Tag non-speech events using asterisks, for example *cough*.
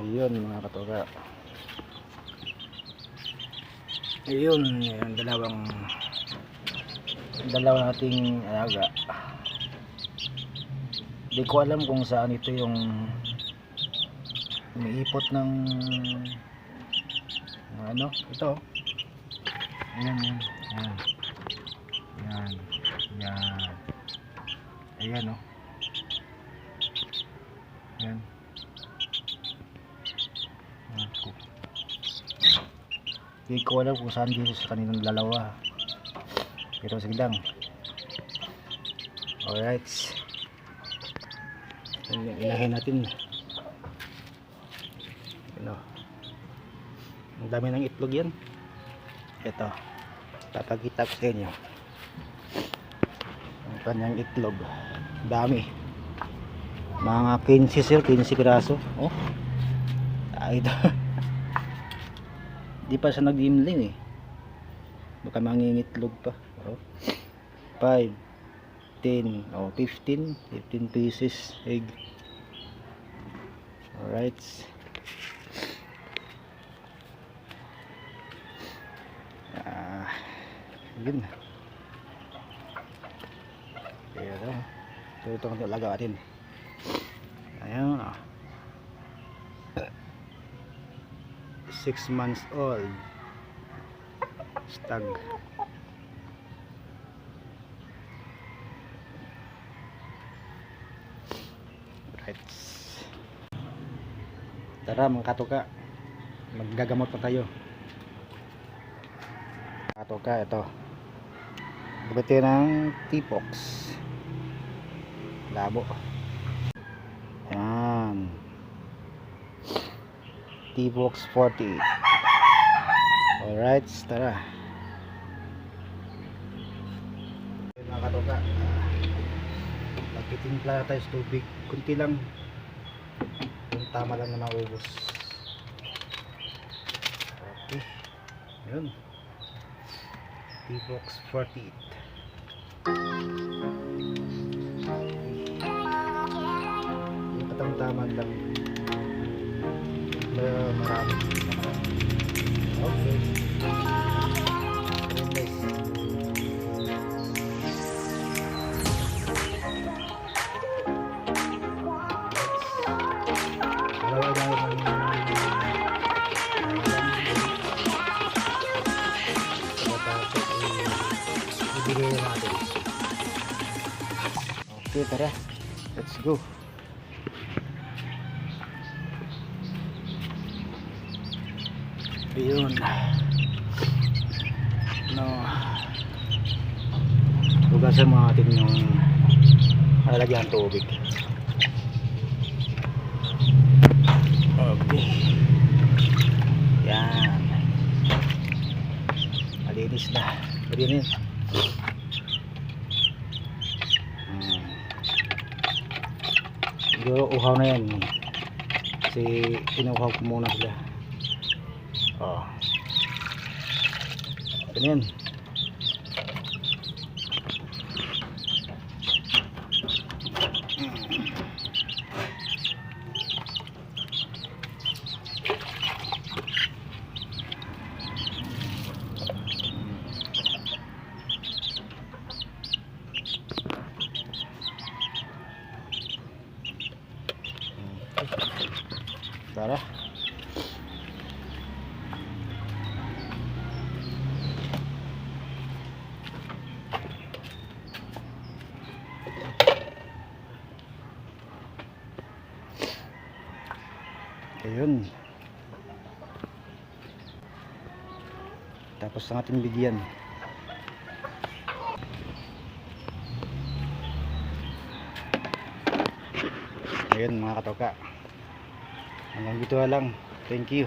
Ayun mga katoka. Ayun, yung dalawang dalawang ating alaga. Hindi ko alam kung saan ito yung umiipot ng ano, ito. Ayan, yan. Yan. Yan. Yan. Ayan, oh. Yan. Ako. Hindi ko alam kung saan dito sa kanilang dalawa. Pero sige lang. Alright. Ilahin natin. Ano. Ang dami ng itlog yan. Ito. Papakita ko sa inyo. Ang kanyang itlog. Dami. Mga 15 sir, 15 piraso. Oh. Ay, *laughs* ito. Di pa siya nag-imling eh. Baka mangingitlog pa. Oh. 5, 10, oh, 15, 15 pieces egg. Alright. Ah, yun. Kaya ito. Ito itong talaga natin. Ayun ah. 6 months old. Stag. Right. Tara mga katoka. Maggagamot pa tayo. Katoka ito. Gabati ng T-Pox. Labo. Yan. T-Box 40 Alright, tara. Mga katoka Magtitimpla tayo sa tubig. Kunti lang. Yung tama lang na maubos. Okay. Ayun. T-Box 48 Yung katamtaman lang ibigay na natin. Okay, tara. Let's go. Ayun. No. Hugasan mo natin yung lalagyan ng tubig. Okay. Yan. Malinis na. Malinis. Hmm. Siguro uhaw na yan. Kasi inuhaw ko muna sila. Oh. Ganyan. Tara. Ayun. Tapos ang ating bigyan. Ayun mga katoka. Hanggang dito lang. Thank you.